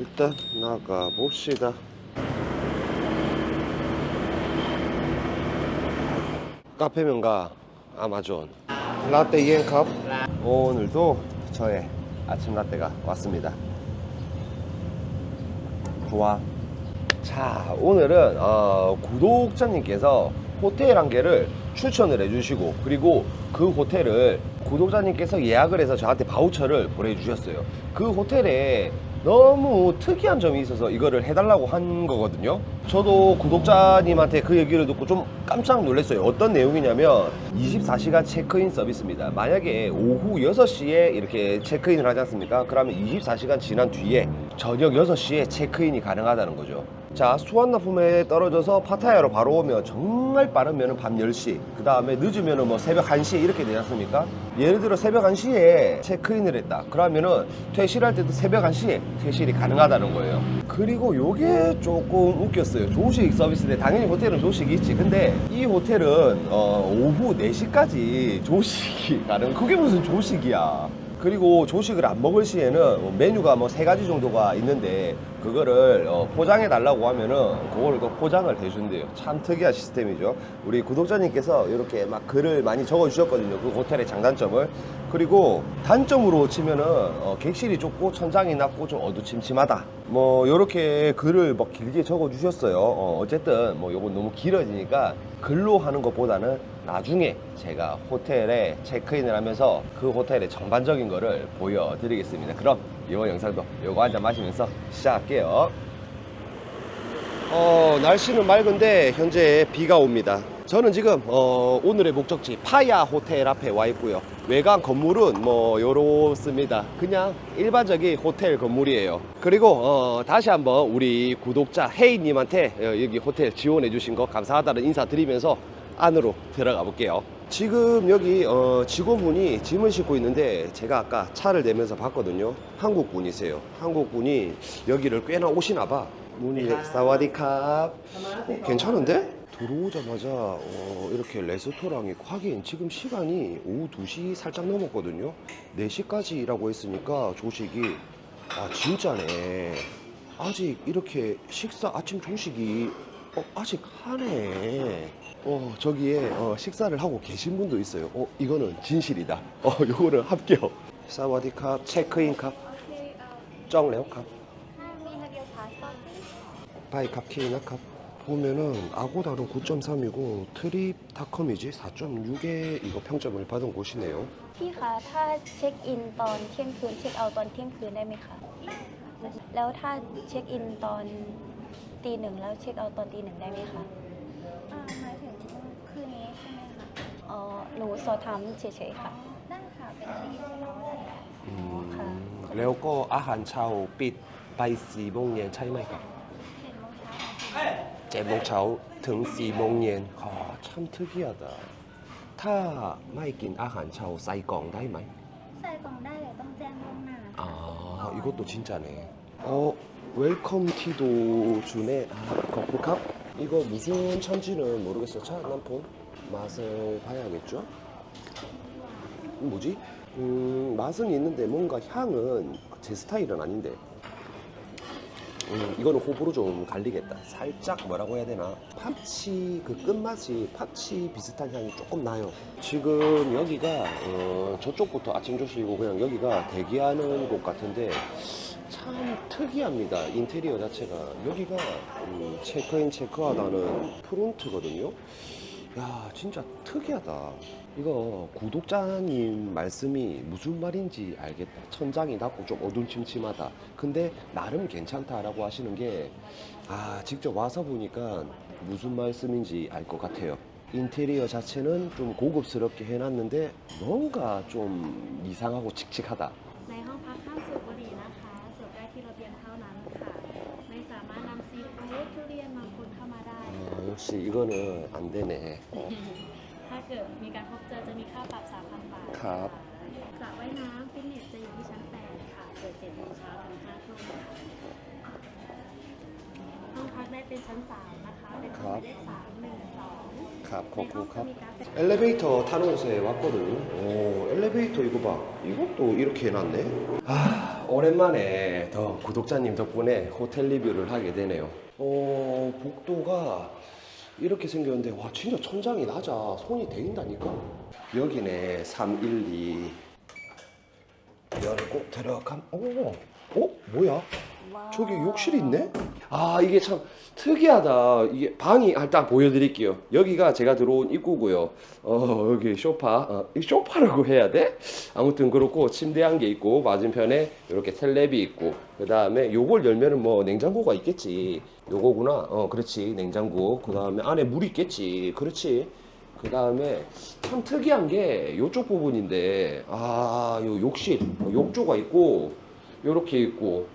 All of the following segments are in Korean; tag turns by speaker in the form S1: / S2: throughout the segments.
S1: 일단 나가 봅시다. 카페 명가 아마존 라떼 이엔컵 오늘도 저의 아침 라떼가 왔습니다. 좋아. 자 오늘은 어, 구독자님께서 호텔 한 개를 추천을 해주시고 그리고 그 호텔을 구독자님께서 예약을 해서 저한테 바우처를 보내주셨어요. 그 호텔에 너무 특이한 점이 있어서 이거를 해달라고 한 거거든요. 저도 구독자님한테 그 얘기를 듣고 좀 깜짝 놀랐어요. 어떤 내용이냐면 24시간 체크인 서비스입니다. 만약에 오후 6시에 이렇게 체크인을 하지 않습니까? 그러면 24시간 지난 뒤에 저녁 6시에 체크인이 가능하다는 거죠 자 수완나품에 떨어져서 파타야로 바로 오면 정말 빠르면 밤 10시 그 다음에 늦으면 뭐 새벽 1시에 이렇게 되지 않습니까? 예를 들어 새벽 1시에 체크인을 했다. 그러면은 퇴실할 때도 새벽 1시에 퇴실이 가능하다는 거예요. 그리고 요게 조금 웃겼어요. 조식 서비스인데 당연히 호텔은 조식이 있지. 근데 이 호텔은 어, 오후 4시까지 조식이 가능. 그게 무슨 조식이야 그리고 조식을 안 먹을 시에는 뭐 메뉴가 뭐 세 가지 정도가 있는데 그거를 어, 포장해 달라고 하면은 그거를 또 포장을 해준대요. 참 특이한 시스템이죠. 우리 구독자님께서 이렇게 막 글을 많이 적어 주셨거든요. 그 호텔의 장단점을. 그리고 단점으로 치면은 어, 객실이 좁고 천장이 낮고 좀 어두침침하다. 뭐 이렇게 글을 막 길게 적어 주셨어요. 어, 어쨌든 뭐 요건 너무 길어지니까 글로 하는 것보다는 나중에 제가 호텔에 체크인을 하면서 그 호텔의 전반적인 거를 보여드리겠습니다. 그럼 이번 영상도 요거 한 잔 마시면서 시작할게요. 어, 날씨는 맑은데 현재 비가 옵니다. 저는 지금 어, 오늘의 목적지 파야 호텔 앞에 와 있고요. 외관 건물은 뭐 요렇습니다. 그냥 일반적인 호텔 건물이에요. 그리고 어, 다시 한번 우리 구독자 혜인님한테 어, 여기 호텔 지원해 주신 거 감사하다는 인사 드리면서 안으로 들어가 볼게요. 지금 여기 어, 직원분이 짐을 싣고 있는데 제가 아까 차를 내면서 봤거든요. 한국 분이세요. 한국 분이 여기를 꽤나 오시나 봐. 문이 사와디캅. 어, 괜찮은데? 들어오자마자 어, 이렇게 레스토랑이 하긴 지금 시간이 오후 2시 살짝 넘었거든요. 4시까지라고 했으니까 조식이 아 진짜네. 아직 이렇게 식사 아침 조식이 어, 아직 하네. 어, 저기에 어, 식사를 하고 계신 분도 있어요. 어, 이거는 진실이다. 어, 요거를 합격. 사와디캅, 체크인 캅, 정레오 캅, 바이캅, 키이나 캅. 보면은 아고다는 9.3이고 트립닷컴이지 4.6에 이거 평점을 받은 곳이네요.
S2: พี่คะถ้าเช็คอินตอนเที่ยงคืนเช็คเอาท์ตอนเที่ยงคืนได้ไหมคะแล้วถ้าเช็คอินตอนตีหนึ่งแล้วเช็คเอาท์ตอนตีหนึ่งได้ไหมคะ
S3: อ่าหมายถึงคืนนี้ใช่ไหมคะ
S2: อ๋อหนูสอบถามเฉยๆค่ะ
S3: ได้ค่ะ เป็นที่ที่เราได้
S1: 음,
S2: 가.
S1: 레오거 아한 차오 빛 바이 시봉 옌 차이마이 가. 제목차오 등시몽 년. 아, 참 특이하다. 타 마이긴 아한차오 사이공 다이 마이.
S3: 사이공 다이에 동장공나.
S1: 아, 어. 이것도 진짜네. 어, 웰컴 티도 주네. 아, 거프컵? 이거 무슨 천지는 모르겠어. 차 한번 맛을 봐야겠죠? 뭐지? 음, 맛은 있는데 뭔가 향은 제 스타일은 아닌데. 음, 이거는 호불호 좀 갈리겠다. 살짝 뭐라고 해야 되나? 팝치 그 끝맛이 팝치 비슷한 향이 조금 나요. 지금 여기가 어, 저쪽부터 아침 조식이고 그냥 여기가 대기하는 곳 같은데 참 특이합니다. 인테리어 자체가 여기가 음, 체크인 체크아웃하는 프론트거든요. 야 진짜 특이하다. 이거 구독자님 말씀이 무슨 말인지 알겠다. 천장이 낮고 좀 어둠침침하다. 근데 나름 괜찮다 라고 하시는 게 아, 직접 와서 보니까 무슨 말씀인지 알 것 같아요. 인테리어 자체는 좀 고급스럽게 해놨는데 뭔가 좀 이상하고 칙칙하다.
S4: ใ 역시
S1: 이거는 안 되네.
S4: ถ้าเกิดมีการพบเจอจะมีค่าปรับ 3,000
S1: บาทครับ
S4: สระว่ายน้ำฟิตเนสจะอยู่ที่ชั้น 8 ค่ะ เปิด7โมงเช้าถึง5ทุ่มค่ะห้องพักได้เป็นชั้น 3 นะคะ เป็นห้องหมายเลข312 값, 거꾸 값.
S1: 엘리베이터 타는 곳에 왔거든. 오, 엘리베이터 이거 봐. 이것도 이렇게 해놨네. 아, 오랜만에 더 구독자님 덕분에 호텔 리뷰를 하게 되네요. 어, 복도가 이렇게 생겼는데 와 진짜 천장이 낮아. 손이 대인다니까. 여기네 312. 열고 들어감. 오, 어 뭐야? 저기 욕실이 있네? 아 이게 참 특이하다 이게 방이 아, 일단 보여드릴게요 여기가 제가 들어온 입구고요 어 여기 쇼파 어, 이 쇼파라고 해야 돼? 아무튼 그렇고 침대 한 개 있고 맞은편에 이렇게 텔레비 있고 그 다음에 요걸 열면은 뭐 냉장고가 있겠지 요거구나 어 그렇지 냉장고 그 다음에 안에 물 있겠지 그렇지 그 다음에 참 특이한 게 요쪽 부분인데 아 요 욕실 어, 욕조가 있고 요렇게 있고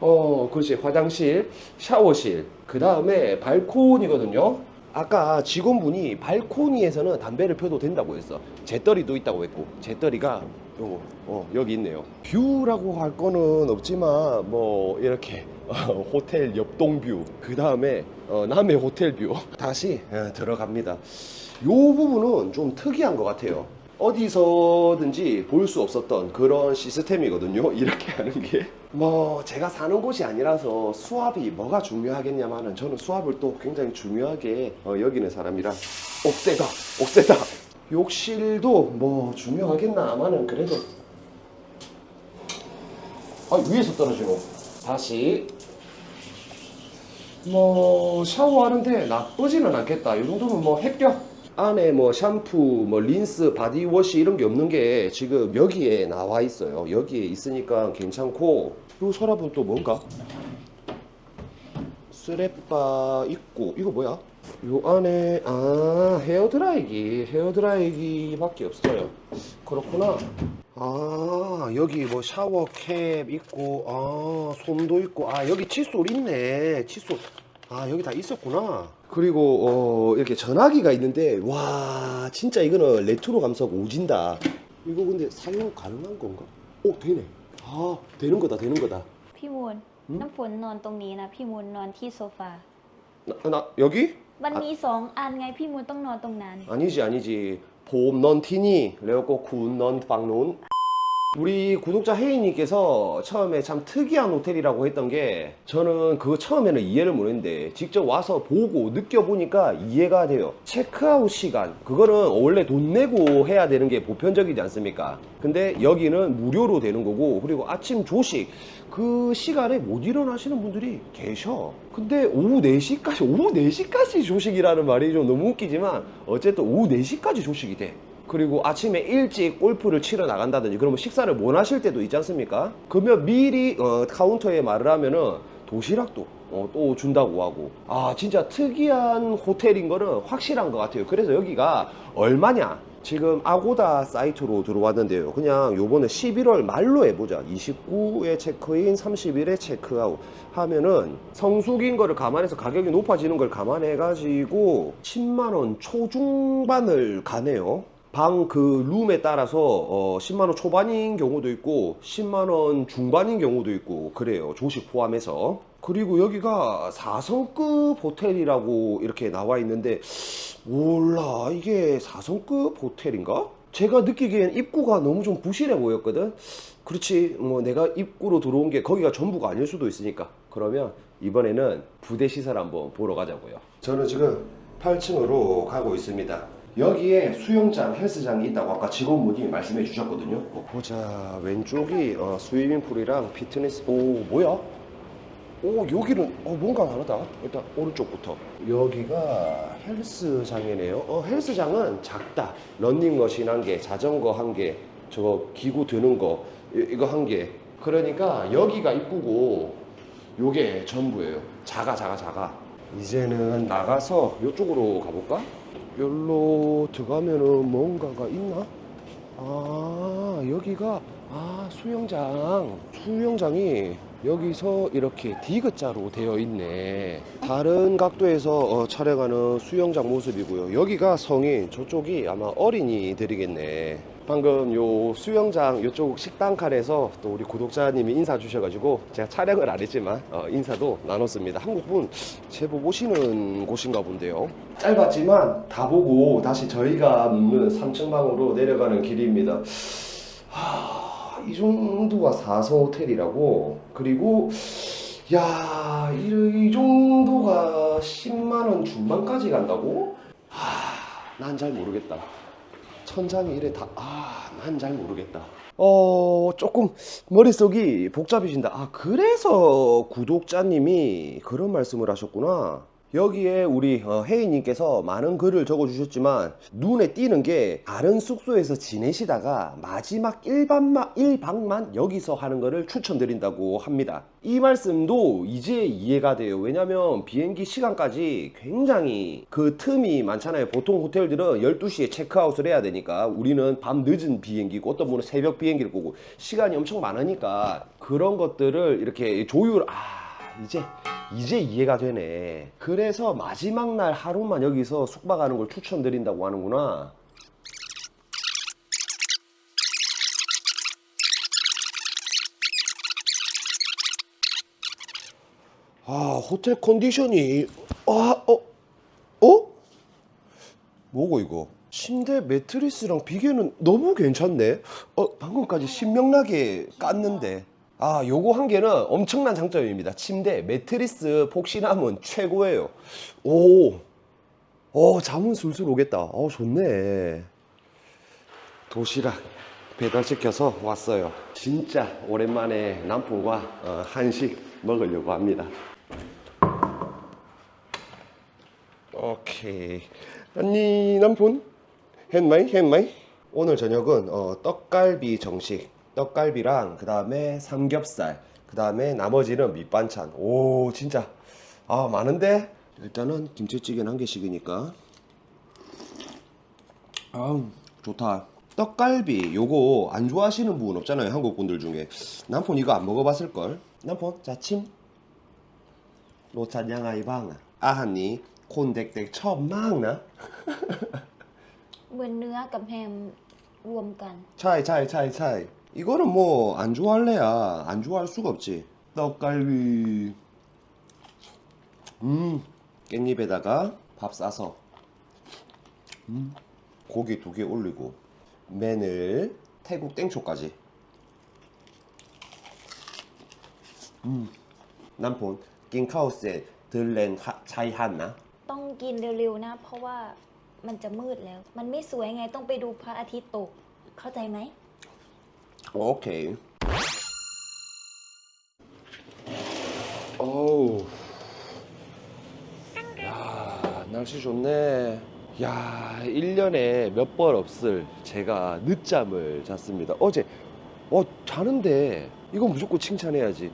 S1: 어, 그렇지. 화장실, 샤워실. 그 다음에 발코니거든요. 아까 직원분이 발코니에서는 담배를 펴도 된다고 했어. 재떨이도 있다고 했고, 재떨이가 요거, 어, 여기 있네요. 뷰라고 할 거는 없지만, 뭐, 이렇게, 어, 호텔 옆동 뷰. 그 다음에, 어, 남의 호텔 뷰. 다시 어, 들어갑니다. 요 부분은 좀 특이한 것 같아요. 어디서든지 볼 수 없었던 그런 시스템이거든요. 이렇게 하는 게. 뭐, 제가 사는 곳이 아니라서 수압이 뭐가 중요하겠냐마는 저는 수압을 또 굉장히 중요하게 어, 여기는 사람이라. 옥세다, 옥세다. 욕실도 뭐 중요하겠나마는 그래도. 아, 위에서 떨어지노. 다시. 뭐 샤워하는데 나쁘지는 않겠다. 이 정도면 뭐 합격. 안에 뭐 샴푸, 뭐 린스, 바디워시 이런 게 없는 게 지금 여기에 나와 있어요. 여기에 있으니까 괜찮고. 요 서랍은 또 뭔가? 스레빠 있고 이거 뭐야? 요 안에 아 헤어드라이기 헤어드라이기밖에 없어요. 그렇구나. 아 여기 뭐 샤워캡 있고 아 솜도 있고 아 여기 칫솔 있네 칫솔 아 여기 다 있었구나 그리고 어 이렇게 전화기가 있는데 와 진짜 이거는 레트로 감성 오진다 이거 근데 사용 가능한 건가? 오 되네 아 되는 거다 되는 거다
S2: พี่มูล
S1: หืม
S2: น้ำฝนนอนตรงนี้นะ พี่มูลนอนที่โซฟา
S1: 나, 나 여기?
S2: มันมีสองอันไงพี่มูลต้องนอนตรงนั้น
S1: 아니지 아니지 방론 우리 구독자 혜인님께서 처음에 참 특이한 호텔이라고 했던 게 저는 그거 처음에는 이해를 못했는데 직접 와서 보고 느껴보니까 이해가 돼요. 체크아웃 시간. 그거는 원래 돈 내고 해야 되는 게 보편적이지 않습니까? 근데 여기는 무료로 되는 거고 그리고 아침 조식. 그 시간에 못 일어나시는 분들이 계셔. 근데 오후 4시까지 오후 4시까지 조식이라는 말이 좀 너무 웃기지만 어쨌든 오후 4시까지 조식이 돼 그리고 아침에 일찍 골프를 치러 나간다든지 그러면 식사를 못 하실 때도 있지 않습니까? 그러면 미리 어, 카운터에 말을 하면은 도시락도 어, 또 준다고 하고. 아 진짜 특이한 호텔인 거는 확실한 것 같아요. 그래서 여기가 얼마냐? 지금 아고다 사이트로 들어왔는데요. 그냥 요번에 11월 말로 해보자. 29에 체크인 30일에 체크아웃 하면은 성수기인 거를 감안해서 가격이 높아지는 걸 감안해 가지고 10만원 초중반을 가네요 방 그 룸에 따라서 어 10만원 초반인 경우도 있고 10만원 중반인 경우도 있고 그래요. 조식 포함해서. 그리고 여기가 4성급 호텔이라고 이렇게 나와 있는데 몰라. 이게 4성급 호텔인가? 제가 느끼기엔 입구가 너무 좀 부실해 보였거든? 그렇지. 뭐 내가 입구로 들어온 게 거기가 전부가 아닐 수도 있으니까. 그러면 이번에는 부대 시설 한번 보러 가자고요. 저는 지금 8층으로 가고 있습니다 여기에 수영장, 헬스장이 있다고 아까 직원분이 말씀해 주셨거든요. 어, 보자. 왼쪽이 어, 스위밍풀이랑 피트니스. 오 뭐야? 오 여기는 어, 뭔가 다르다. 일단 오른쪽부터. 여기가 헬스장이네요. 어, 헬스장은 작다. 런닝머신 한 개 자전거 한 개 저거 기구 드는 거 이- 이거 한 개. 그러니까 여기가 입구고 요게 전부예요. 작아 작아 작아. 이제는 나가서 이쪽으로 가볼까? 여기로 들어가면은 뭔가가 있나? 아 여기가 아 수영장. 수영장이 여기서 이렇게 디귿자로 되어 있네. 다른 각도에서 어, 촬영하는 수영장 모습이고요. 여기가 성인 저쪽이 아마 어린이들이겠네 방금 요 수영장 요쪽 식당 칸에서 또 우리 구독자님이 인사 주셔가지고 제가 촬영을 안 했지만 어, 인사도 나눴습니다. 한국분 제법 오시는 곳인가 본데요. 짧았지만 다 보고 다시 저희가 묵는 3층 방으로 내려가는 길입니다. 하, 이 정도가 4성 호텔이라고 그리고 야, 이, 이 정도가 10만 원 중반까지 간다고? 하, 난 잘 모르겠다. 천장이 이래 다, 아, 난 잘 모르겠다. 어, 조금 머릿속이 복잡해진다. 아, 그래서 구독자님이 그런 말씀을 하셨구나. 여기에 우리 어, 혜인님께서 많은 글을 적어주셨지만 눈에 띄는 게 다른 숙소에서 지내시다가 마지막 1박만, 1박만 여기서 하는 거를 추천드린다고 합니다. 이 말씀도 이제 이해가 돼요. 왜냐면 비행기 시간까지 굉장히 그 틈이 많잖아요. 보통 호텔들은 12시에 체크아웃을 해야 되니까 우리는 밤 늦은 비행기고 어떤 분은 새벽 비행기를 보고 시간이 엄청 많으니까 그런 것들을 이렇게 조율, 아, 이제 이제 이해가 되네. 그래서 마지막 날 하루만 여기서 숙박하는 걸 추천드린다고 하는구나. 아, 호텔 컨디션이 아, 어, 어? 뭐고 이거? 침대 매트리스랑 비계는 너무 괜찮네. 어, 방금까지 신명나게 깠는데. 아, 요거 한 개는 엄청난 장점입니다. 침대 매트리스 폭신함은 최고예요. 오, 어, 잠은 술술 오겠다. 어, 좋네. 도시락 배달시켜서 왔어요. 진짜 오랜만에 남편과 어, 한식 먹으려고 합니다. 오케이. 아니 남편 했마이 했마이. 오늘 저녁은 어, 떡갈비 정식. 떡갈비랑 그 다음에 삼겹살. 그 다음에 나머지는 밑반찬. 오 진짜 아 많은데 일단은 김치찌개는 한 개씩이니까. 아우 좋다. 떡갈비 요거 안 좋아하시는 분 없잖아요 한국 분들 중에 남편 이거 안 먹어봤을 걸. 남편 자침 รสชาติยังไงบ้างอะอาหารนี้คนเด็กๆชอบมากนะ
S2: เหมือนเนื้อกับแฮมรวมกัน
S1: 차이 차이 차이 차이 이거는 뭐 안 좋아할래야 안 좋아할 수가 없지 떡갈비 음 깻잎에다가 밥 싸서 음 고기 두 개 올리고 마늘 태국 땡초까지 음 남편 กินข้าวเสร็จ 들렌 차이 한나
S2: ต้องกินเร็วๆนะ เพราะว่ามันจะมืดแล้ว มันไม่สวยไงต้องไปดูพระอาทิตย์ตก เข้าใจไหม
S1: 오케이. 어우. 야, 날씨 좋네. 야, 1년에 몇 번 없을 제가 늦잠을 잤습니다. 어제, 어, 자는데, 이건 무조건 칭찬해야지.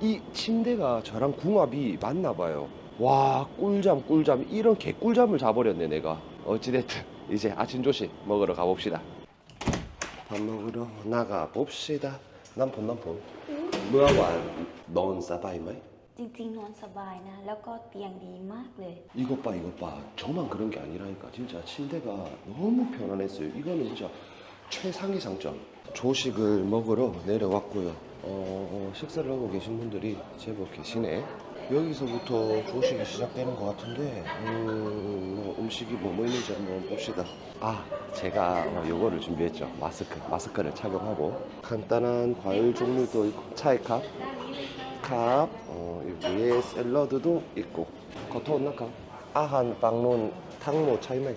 S1: 이 침대가 저랑 궁합이 맞나 봐요. 와, 꿀잠, 꿀잠. 이런 개꿀잠을 자버렸네, 내가. 어찌됐든, 이제 아침 조식 먹으러 가봅시다. 밥 먹으러 나가 봅시다. 남편 남편. 뭐하고 넌 사바이마이?
S2: จริงๆ นอนสบายนะ แล้วก็เตียงดีมากเลย
S1: 이것 봐 이것 봐. 저만 그런 게 아니라니까. 진짜 침대가 너무 편안했어요. 이거는 진짜 최상의 장점. 조식을 먹으러 내려왔고요. 어, 식사를 하고 계신 분들이 제법 계시네. 여기서부터 조식이 시작되는 것 같은데 음, 뭐 음식이 뭐뭐 있는지 한번 봅시다. 아, 제가 어, 요거를 준비했죠. 마스크. 마스크를 착용하고 간단한 과일 종류도 있고 차이캅, 캅, 어, 여기에 샐러드도 있고 겉옷나 캅. 아한 빵론 탕모 차이마이.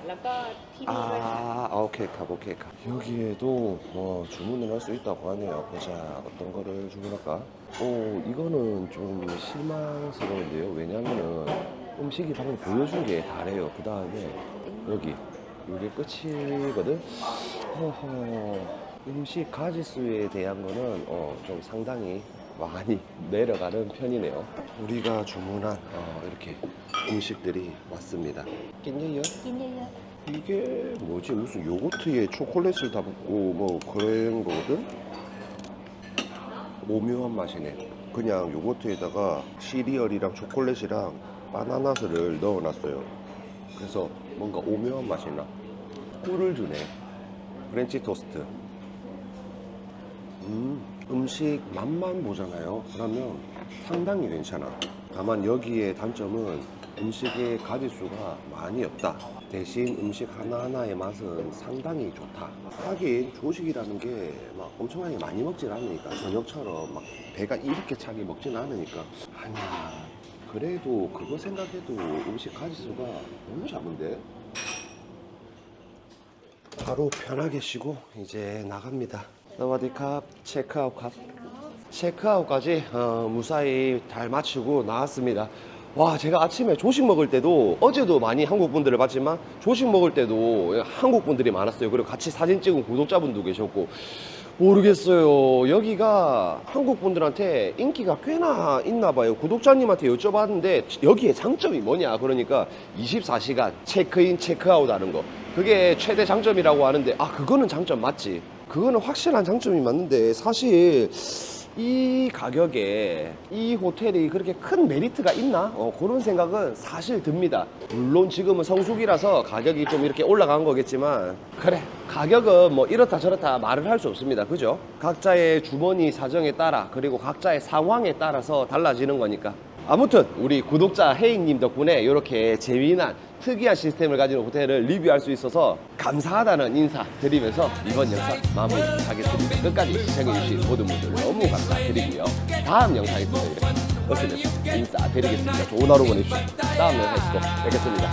S4: ทั้งหมดค่ะ แล้วก็ที่นี่ด้วยค่ะ
S1: 아, 오케이 캅, 오케이 캅. 여기에도 어, 주문을 할 수 있다고 하네요. 보자, 어떤 거를 주문할까? 오, 이거는 좀 실망스러운데요. 왜냐면은 음식이 방금 보여준 게 다래요. 그 다음에 여기, 이게 끝이거든? 허허, 음식 가지수에 대한 거는 어, 좀 상당히 많이 내려가는 편이네요. 우리가 주문한 어, 이렇게 음식들이 왔습니다. 낀예요?
S2: 낀예요.
S1: 이게 뭐지? 무슨 요거트에 초콜릿을 담고 뭐 그런 거거든? 오묘한 맛이네. 그냥 요거트에다가 시리얼이랑 초콜릿이랑 바나나스를 넣어놨어요. 그래서 뭔가 오묘한 맛이 나. 꿀을 주네. 프렌치 토스트. 음. 음식 맛만 보잖아요. 그러면 상당히 괜찮아. 다만 여기에 단점은 음식의 가짓수가 많이 없다. 대신 음식 하나하나의 맛은 상당히 좋다. 하긴 조식이라는 게 막 엄청나게 많이 먹진 않으니까 저녁처럼 막 배가 이렇게 차게 먹진 않으니까 아니야. 그래도 그거 생각해도 음식 가짓수가 너무 작은데? 하루 편하게 쉬고 이제 나갑니다. 사와디캅 체크아웃 캅 체크아웃까지 어, 무사히 잘 마치고 나왔습니다. 와 제가 아침에 조식 먹을 때도 어제도 많이 한국 분들을 봤지만 조식 먹을 때도 한국 분들이 많았어요. 그리고 같이 사진 찍은 구독자분도 계셨고 모르겠어요. 여기가 한국 분들한테 인기가 꽤나 있나 봐요. 구독자님한테 여쭤봤는데 여기에 장점이 뭐냐? 그러니까 24시간 체크인, 체크아웃 하는 거. 그게 최대 장점이라고 하는데 아, 그거는 장점 맞지. 그거는 확실한 장점이 맞는데 사실 이 가격에 이 호텔이 그렇게 큰 메리트가 있나? 어, 그런 생각은 사실 듭니다. 물론 지금은 성수기라서 가격이 좀 이렇게 올라간 거겠지만 그래 가격은 뭐 이렇다 저렇다 말을 할 수 없습니다. 그죠? 각자의 주머니 사정에 따라 그리고 각자의 상황에 따라서 달라지는 거니까. 아무튼 우리 구독자 혜인님 덕분에 이렇게 재미난 특이한 시스템을 가진 호텔을 리뷰할 수 있어서 감사하다는 인사 드리면서 이번 영상 마무리하겠습니다. 끝까지 시청해주신 모든 분들 너무 감사드리고요. 다음 영상에서 이렇게 어스에서 인사드리겠습니다. 좋은 하루 보내십시오. 다음 영상에서 또 뵙겠습니다.